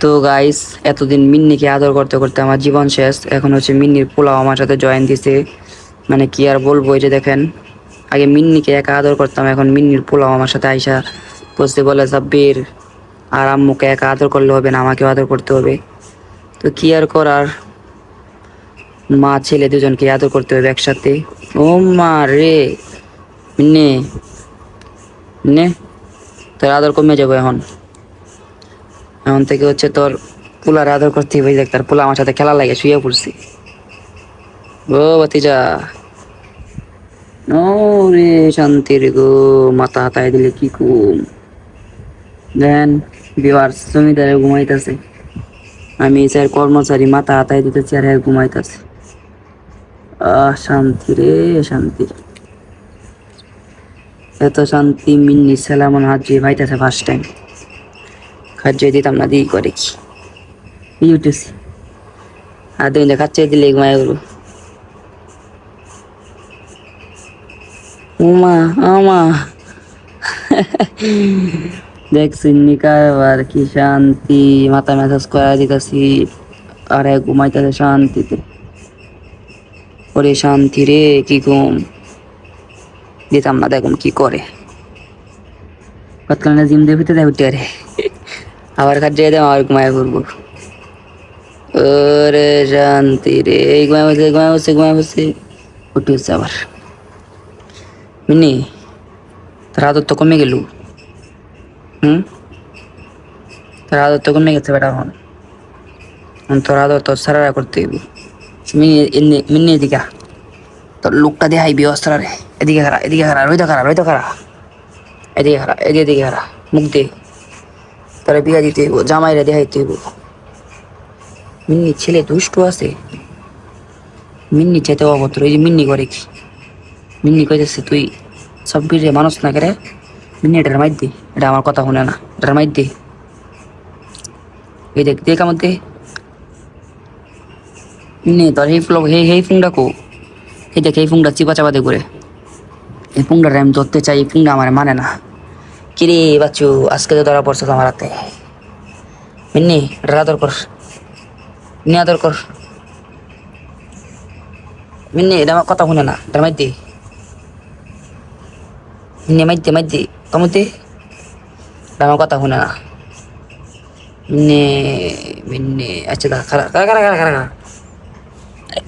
তো গাইস এতদিন মিন্নিকে আদর করতে করতে আমার জীবন শেষ। এখন হচ্ছে মিন্নির পোলাও আমার সাথে জয়েন দিছে। মানে কি আর বলব, এই যে দেখেন, আগে মিন্নিকে একা আদর করতাম, এখন মিন্নির পোলাও আমার সাথে আইসা বসতে বলে, সাব্বির আর আম্মুকে একা আদর করলে হবে না, আমাকেও আদর করতে হবে। তো কি আর করার? মা, ছেলে দুজনকে আদর করতে হবে একসাথে। ও মা রে, মিন্নি নে তোর আদর কমে যাব এখন। এখন থেকে হচ্ছে তোর পোলার আদর করতে হবে দেখ তার পোলা আমার সাথে খেলা লাগে, শুয়ে পড়ছি। ও বাতিজা ও রে শান্তির গো, মাথা হাতায় দিলে কি কুম দেন বিবার জমিদারে ঘুমাইতেছে। আমি স্যার কর্মচারী, মাথা হাতায় দিতেছি আর হ্যাঁ ঘুমাইতেছে। আহ, শান্তি রে, শান্তি। এত শান্তি, মিন্নি সেলামন দিয়ে ভাইতেছে ফার্স্ট টাইম খাচ্ছে দিতাম না দিই করে কি? এই উঠেছি আর তুমি খাচ্ছে দিলে ঘুমায় গেলো উমা আমা। দেখছি নিকা এবার কি শান্তি। মাথা ম্যাসাজ করা দিতেছি আর এক ঘুমাইতেছে শান্তিতে। ওরে শান্তি রে কি ঘুম। দিতাম না দেখুন কি করে। কতক্ষণ জিম দিয়ে ভিতরে উঠে রে আবার খাচ্ছে দেব আবার ঘুমায় পড়ব ওরে শান্তি রে, এই ঘুমায় বসে ঘুমায় বসে ঘুমায় বসে। উঠে উঠছে আবার। মিনি, তোর তো কমে গেল। হুম? তোর তো কমে গেছে বেটা এখন। তোর আদর তোর সারারা করতে হইব। মিনি মিনি এদিকে। তোর লোকটা দেখাই বিয়স্ত্রা রে। এদিকে খারা এদিকে খারা রইতো খারা রইতো খারা এদিকে খারা এদিকে এদিকে খারা মুখ দে। তোরা বিয়া দিতে হইব, জামাইরা দেখাইতে হইব। মিন্নি ছেলে দুষ্ট আছে। মিন্নি চাইতে অভদ্র, এই যে মিন্নি করে কি? মিন্নি কইতেছে, তুই সব কিছু মানুষ না করে মিন্নি, এটার মাইর দে। এটা আমার কথা শুনে না, এটার মাইর দে। এই দেখ দেখ আমার দে। মিন্নি, তোর এই ফ্লগ হে হেই ফুংটা কো। এই দেখ, এই ফুংটা চিপা চাপা দে করে। এই ফুংটার আমি ধরতে চাই, এই ফুংটা আমার মানে না। কিরে বাচ্চু, আজকে তো ধরা পড়ছে আমার হাতে। মিন্নি এটা আদর কর। মিন্নি, আদর কর। মিন্নি, এটা আমার কথা শুনে না এটার মাইর দে। মিন্নি, মাইর দে দে। এটা আমার কথা শুনে না। মিন্নি মিন্নি আচ্ছা দা খারা খারা খারা খারা খারা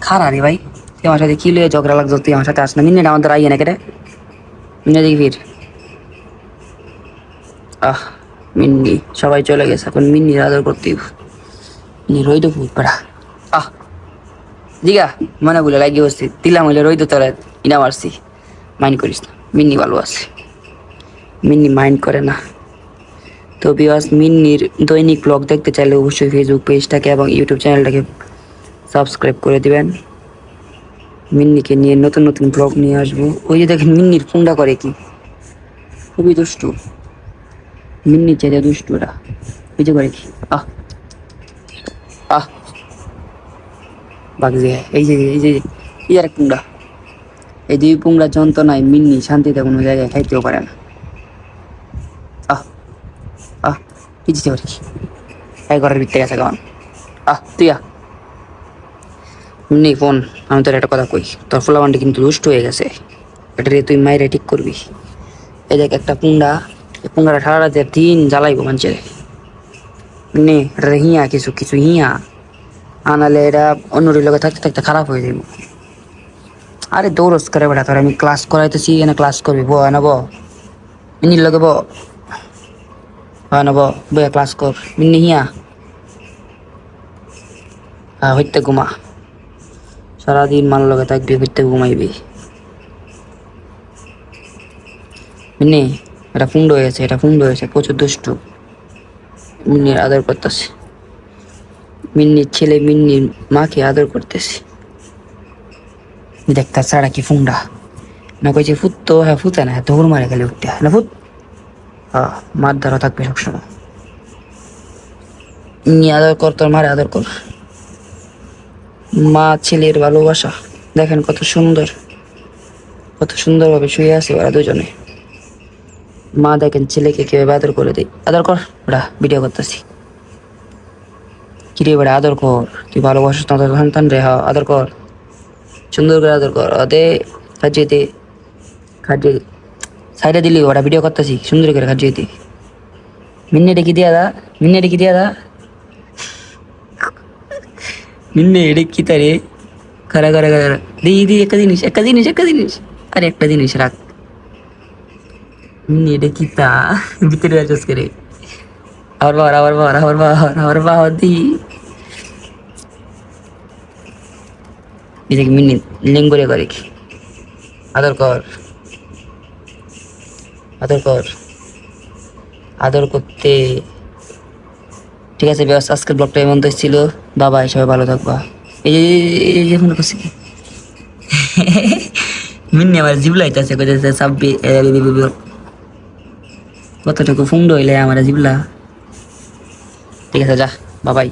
খারা রে ভাই, তুই আমার সাথে কি লয়ে ঝগড়া লাগতো তুই আমার সাথে আস না মিন্নিটা আমাদের আইয়ে না কেটে। মিন্নি দেখি ফির। আহ, মিন্নি, সবাই চলে গেছে। এখন মিন্নির আদর করতে মিন্নি রই তো ভূত পাড়া। আহ, দিগা, মনে বলে লাগিয়ে বসছি দিলাম হইলে রই তো তোরা ইনা মারছি মাইন্ড করিস না, মিন্নি ভালো আছে। মিন্নি মাইন্ড করে না। তো বিবাস মিন্নির দৈনিক ব্লগ দেখতে চাইলে অবশ্যই ফেসবুক পেজটাকে এবং ইউটিউব চ্যানেলটাকে সাবস্ক্রাইব করে দিবেন। মিন্নিকে নিয়ে নতুন নতুন ব্লগ নিয়ে আসব। ওই যে দেখেন, মিন্নির ফোনটা করে কি? খুবই দুষ্টু। মিন্নি চাইতে দুষ্টু ওরা ওই যে করে কি? আহ। আহ। এই যে এই যে পুংড়া। এই দুই পুংড়া যন্ত্রণায় মিন্নি শান্তিতে কোনো জায়গায় খাইতেও পারে না। আহ। আহ। কি দিতে পারি এই ঘরের ভিতরে গেছে কেমন? আহ, তুই আহ। মিন্নি আমি তোর একটা কথা কই। তোর ফোলাবানটি কিন্তু দুষ্ট হয়ে গেছে। এটা তুই মাইরে ঠিক করবি। এই দেখ একটা পুংড়া পুংড়াটা সারা রাতে দিন জ্বালাইবো মানুষের নে এটা হিয়া কিছু কিছু হিয়া। আনালে এটা অন্যটির লোকে থাকতে থাকতে খারাপ হয়ে যাইব। আরে দৌড়স করে বেটা, তোর আমি ক্লাস করাইতেছি, এনে ক্লাস করবি, বো না মিনির লগে বো। হয় না বো বইয়া ক্লাস কর। মিনি হিয়া। হ্যাঁ হইতে ঘুমা। সারাদিন মান লগে থাকবি, হইতে ঘুমাইবি। মিনি। এটা ফুন্ড হয়েছে এটা ফুন্ড হয়েছে প্রচুর দুষ্টু। মিনির আদর করতেছে। মিন্নির ছেলে মিন্নির মাকে আদর করতেছে। দেখতে ছাড়া কি ফুংডা না কইছে ফুট তো হ্যাঁ ফুতে না দৌড় মারে গেলে উঠতে না ফুট হ্যাঁ মার দ্বারা থাকবে সবসময়। নি আদর কর, তোর মারে আদর কর। মা ছেলের ভালোবাসা, দেখেন কত সুন্দর। কত সুন্দরভাবে শুয়ে আছে ওরা দুজনে। মা দেখেন ছেলেকে কীভাবে আদর করে দেয়। আদর কর ওরা ভিডিও করতেছি। কিরে বেড়া আদর কর, তুই ভালোবাসিস না তোর সন্তান রে হা আদর কর। সুন্দর করে আদর কর ওতে খাজিয়েতে খাজিয়ে সাইডে দিলি ওরা ভিডিও করতেছি, সুন্দর করে খাজিয়েতে মিন্নে ডেকে দিয়া দা মিন্নে ডেকে দিয়া দা। মিন্নে ডেকে তারে? খারা খারা খারা দি দি, একটা জিনিস একটা জিনিস একটা জিনিস। আরে, একটা জিনিস রাখ। মিন্নে ডেকে তা ভিতরে করে আবার বাবার আবার বাবার আবার বাবার আবার বাবার দি মিন্নি লিঙ্গরে করে কি আদর কর আদর কর আদর করতে ঠিক আছে ব্যবস্থা আজকের ব্লগটা এমন তো ছিল বাবা সবাই ভালো থাকবা এই যে মনে করছি কি মিন্নি আমার জিবলা হইতেছে কোথায় সাব্বি কতটুকু ফুন্ড হইলে আমার জিবলা ঠিক আছে যা বাবাই